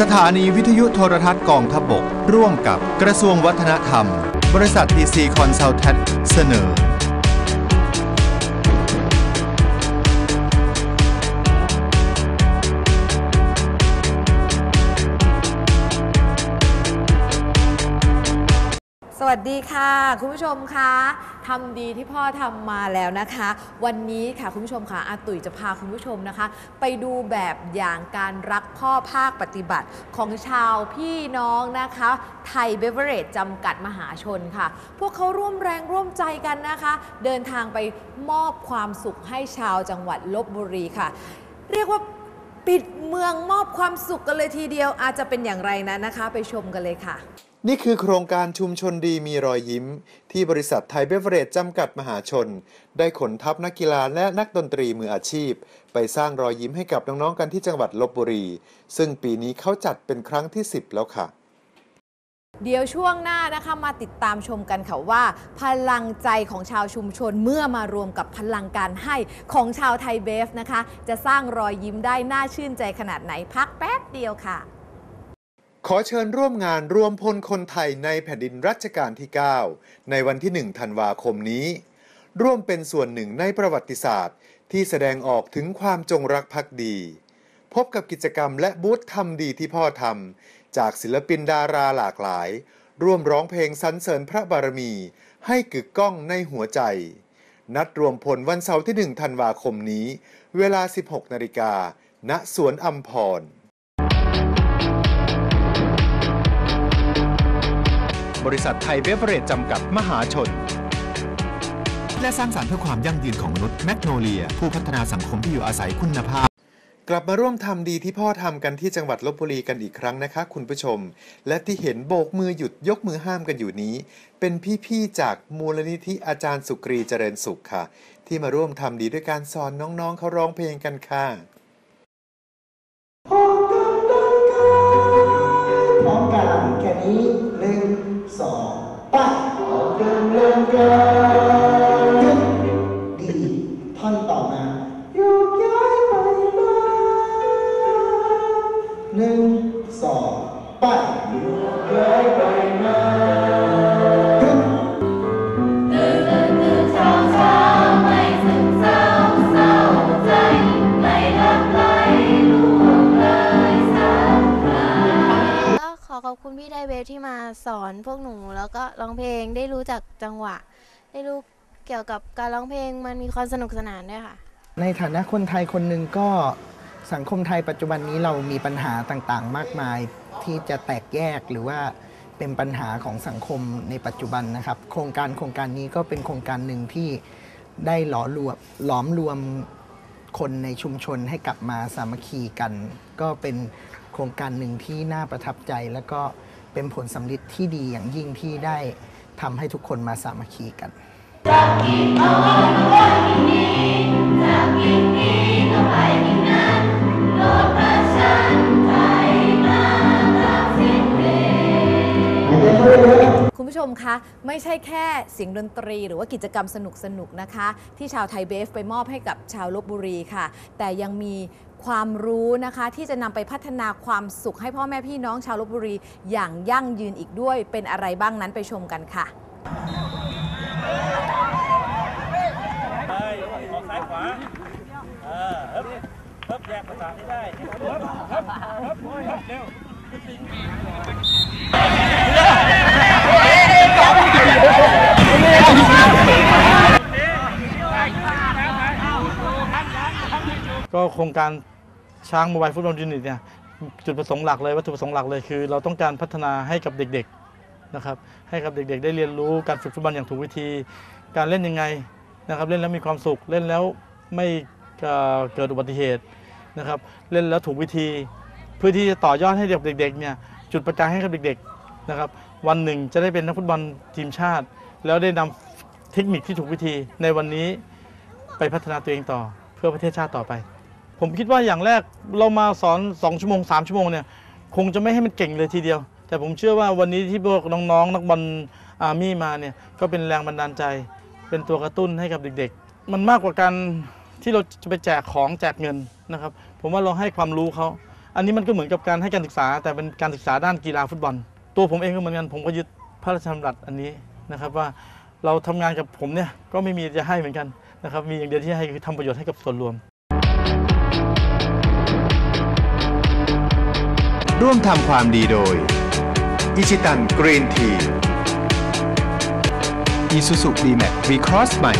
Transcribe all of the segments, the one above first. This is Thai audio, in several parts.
สถานีวิทยุโทรทัศน์กองทพบก ร่วมกับกระทรวงวัฒนธรรม บริษัททีซีคอนซัลแทสเสนอ วัสดีค่ะ คุณผู้ชมคะทำดีที่พ่อทำมาแล้วนะคะ วันนี้ค่ะคุณผู้ชมค่ะอาตุ๋ยจะพาคุณผู้ชมนะคะ ไปดูแบบอย่างการรักพ่อภาคปฏิบัติของชาวพี่น้องนะคะ ไทยเบเวอเรจจำกัดมหาชนค่ะ พวกเขาร่วมแรงร่วมใจกันนะคะ เดินทางไปมอบความสุขให้ชาวจังหวัดลบบุรีค่ะ เรียกว่าปิดเมืองมอบความสุขกันเลยทีเดียวอาจจะเป็นอย่างไรนั้นนะคะ ไปชมกันเลยค่ะ นี่คือโครงการชุมชนดีมีรอยยิ้ม ที่บริษัทไทยเบเวอเรจจำกัดมหาชน ได้ขนทัพนักกีฬาและนักดนตรีมืออาชีพ ไปสร้างรอยยิ้มให้กับน้องๆกันที่จังหวัดลบบุรี ซึ่งปีนี้เขาจัดเป็นครั้งที่ 10 แล้วค่ะ เดี๋ยวช่วงหน้านะคะมาติดตามชมกันค่ะว่า พลังใจของชาวชุมชนเมื่อมารวมกับพลังการให้ของชาวไทยเบฟนะคะ จะสร้างรอยยิ้มได้น่าชื่นใจขนาดไหนพักแป๊บเดียวค่ะ ขอเชิญร่วมงานรวมพลคนไทยในแผ่นดินรัชกาลที่ 9 ในวันที่ 1 ธันวาคมนี้ ร่วมเป็นส่วนหนึ่งในประวัติศาสตร์ ที่แสดงออกถึงความจงรักภักดี พบกับกิจกรรมและบูธทำดีที่พ่อทำจากศิลปินดาราหลากหลาย ร่วมร้องเพลงสรรเสริญพระบารมี ให้กึกก้องในหัวใจ นัดรวมพลวันเสาร์ที่ 1 ธันวาคมนี้ เวลา 16 นาฬิกาณสวนอัมพร บริษัทไทยเบเวอเรจจำกัดมหาชน และสร้างสรรค์เพื่อความยั่งยืนของมนุษย์แมกโนเลีย ผู้พัฒนาสังคมที่อยู่อาศัยคุณภาพ กลับมาร่วมทำดีที่พ่อทำกันที่จังหวัดลบบุรีกันอีกครั้งนะคะ คุณผู้ชม และที่เห็นโบกมือหยุดยกมือห้ามกันอยู่นี้ เป็นพี่ๆจากมูลนิธิอาจารย์สุกรีเจริญสุขค่ะ ที่มาร่วมทำดีด้วยการสอนน้องๆเขาร้องเพลงกันค่ะพร้อมกันแค่นี้หนึ่งสองไปออกเดิ นเล่นกันหยุดดีท่อนต่อมาโยกย้ายไปมาหนึ่งสองไป ขอขอบคุณพี่ไดเวฟที่มาสอนพวกหนู แล้วก็ร้องเพลงได้รู้จักจังหวะ ได้รู้เกี่ยวกับการร้องเพลงมันมีความสนุกสนานด้วยค่ะ ในฐานะคนไทยคนหนึ่งก็สังคมไทยปัจจุบันนี้เรามีปัญหาต่างๆ มากมายที่จะแตกแยกหรือว่าเป็นปัญหาของสังคมในปัจจุบันนะครับ โครงการโครงการนี้ก็เป็นโครงการหนึ่งที่ได้หล่อรวมหลอมรวม คนในชุมชนให้กลับมาสามัคคีกัน ก็เป็นโครงการหนึ่งที่น่าประทับใจ แล้วก็เป็นผลสำลิดที่ดีอย่างยิ่งที่ได้ทำให้ทุกคนมาสามัคคีกันคุณ ผู้ชมคะ ไม่ใช่แค่เสียงดนตรี หรือว่ากิจกรรมสนุกๆนะคะ ที่ชาวไทยเบฟไปมอบให้กับชาวลบบุรีค่ะ แต่ยังมีความรู้นะคะที่จะนำไปพัฒนาความสุขให้พ่อแม่พี่น้องชาวลบบุรี อย่างยั่งยืนอีกด้วยเป็นอะไรบ้างนั้นไปชมกันค่ะไปออกซ้ายขวาเออฮึบฮึบแยกภาษาไม่ได้ฮึบฮึบฮึบเร็ว ก็โครงการช้างมบายฟุตบอลยูนิตเนี่ยจุดประสงค์หลักเลยวัตถุประสงค์หลักเลยคือ เราต้องการพัฒนาให้กับเด็กๆนะครับให้กับเด็กๆ ได้เรียนรู้การฝึกฟุตบอลอย่างถูกวิธี การเล่นยังไงนะครับเล่นแล้วมีความสุขเล่นแล้วไม่เกิดอุบัติเหตุนะครับเล่นแล้วถูกวิธี เพื่อที่จะต่อยอดให้เด็กๆเนี่ยจุดประกายให้กับเด็กๆนะครับวันหนึ่งจะได้เป็นนักฟุตบอลทีมชาติ แล้วได้นำ เทคนิคที่ถูกวิธีในวันนี้ไปพัฒนาตัวเองต่อเพื่อประเทศชาติต่อไป ผมคิดว่าอย่างแรกเรามาสอน 2 ชั่วโมง 3 ชั่วโมงเนี่ยคงจะไม่ให้มันเก่งเลยทีเดียว แต่ผมเชื่อว่าวันนี้ที่พวกน้องๆ นักบอลอาร์มี่มาเนี่ยก็เป็นแรงบันดาลใจ เป็นตัวกระตุ้นให้กับเด็กๆ มันมากกว่าการที่เราจะไปแจกของแจกเงินนะครับผมว่าเราให้ความรู้เขาอันนี้มันก็เหมือนกับการให้การศึกษา แต่เป็นการศึกษาด้านกีฬาฟุตบอล ตัวผมเองก็เหมือนกันผมก็ยึดพระราชดำรัสอันนี้นะครับว่า เราทำงานกับผมเนี่ยก็ไม่มีจะให้เหมือนกันนะครับมีอย่างเดียวที่ให้คือทำประโยชน์ให้กับส่วนรวม ร่วมทำความดีโดยอิชิตันกรีนทีอีซูซูดีแม็กวีครอสใหม่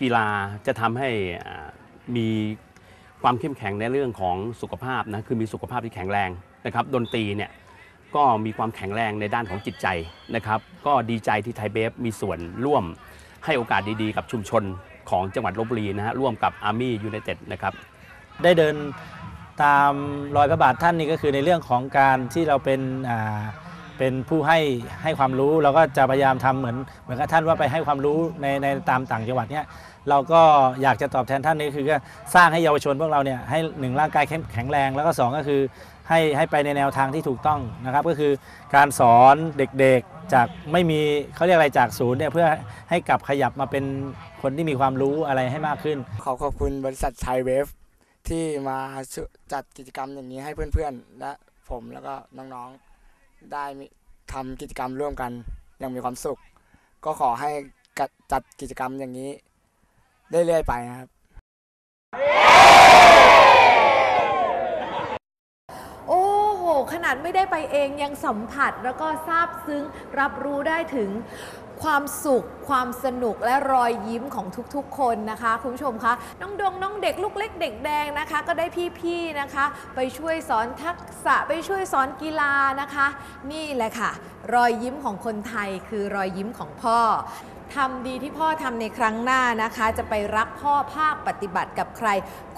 กีฬาจะทำให้มีความเข้มแข็งในเรื่องของสุขภาพนะคือมีสุขภาพที่แข็งแรงนะครับดนตรีเนี่ยก็มีความแข็งแรงในด้านของจิตใจนะครับ ก็ดีใจที่ไทยเบฟมีส่วนร่วมให้โอกาสดีๆ กับชุมชนของจังหวัดลบบุรีนะฮะร่วมกับอาร์มี่ยูไนเต็ดนะครับได้เดินตามรอยพระบาทท่านนี่ก็คือในเรื่องของการที่เราเป็นอ่า เป็นผู้ให้ให้ความรู้เราก็จะพยายามทำเหมือนเหมือนกับท่านว่าไปให้ความรู้ในในตามต่างจังหวัดเนี่ยเราก็อยากจะตอบแทนท่านนี่คือก็สร้างให้เยาวชนพวกเราเนี่ยให้หนึ่งร่างกายแข็งแรงแล้วก็สองก็คือให้ให้ไปในแนวทางที่ถูกต้องนะครับ ก็คือการสอนเด็กๆจากไม่มีเขาเรียกอะไรจากศูนย์เนี่ยเพื่อให้กลับขยับมาเป็นคนที่มีความรู้อะไรให้มากขึ้น ขอขอบคุณบริษัทไทยเวฟที่มาจัดกิจกรรมอย่างนี้ให้เพื่อนๆ และผมแล้วก็น้องๆ ได้มีทำกิจกรรมร่วมกันอย่างมีความสุข ก็ขอให้จัดกิจกรรมอย่างนี้เรื่อยๆไปนะครับ โอ้โห ขนาดไม่ได้ไปเองยังสัมผัสแล้วก็ซาบซึ้งรับรู้ได้ถึง ความสุข ความสนุกและรอยยิ้มของทุกๆ คนนะคะ คุณผู้ชมคะน้องดงน้องเด็กลูกเล็กเด็กแดงนะคะ ก็ได้พี่ๆนะคะ ไปช่วยสอนทักษะไปช่วยสอนกีฬานะคะ นี่แหละค่ะ รอยยิ้มของคนไทยคือรอยยิ้มของพ่อทำดีที่พ่อทำในครั้งหน้านะคะ จะไปรักพ่อภาคปฏิบัติกับใคร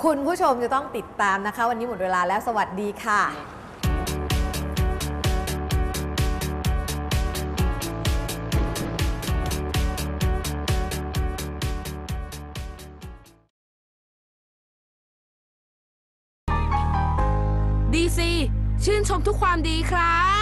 คุณผู้ชมจะต้องติดตามนะคะ วันนี้หมดเวลาแล้วสวัสดีค่ะ ซีชื่นชมทุกความดีครับ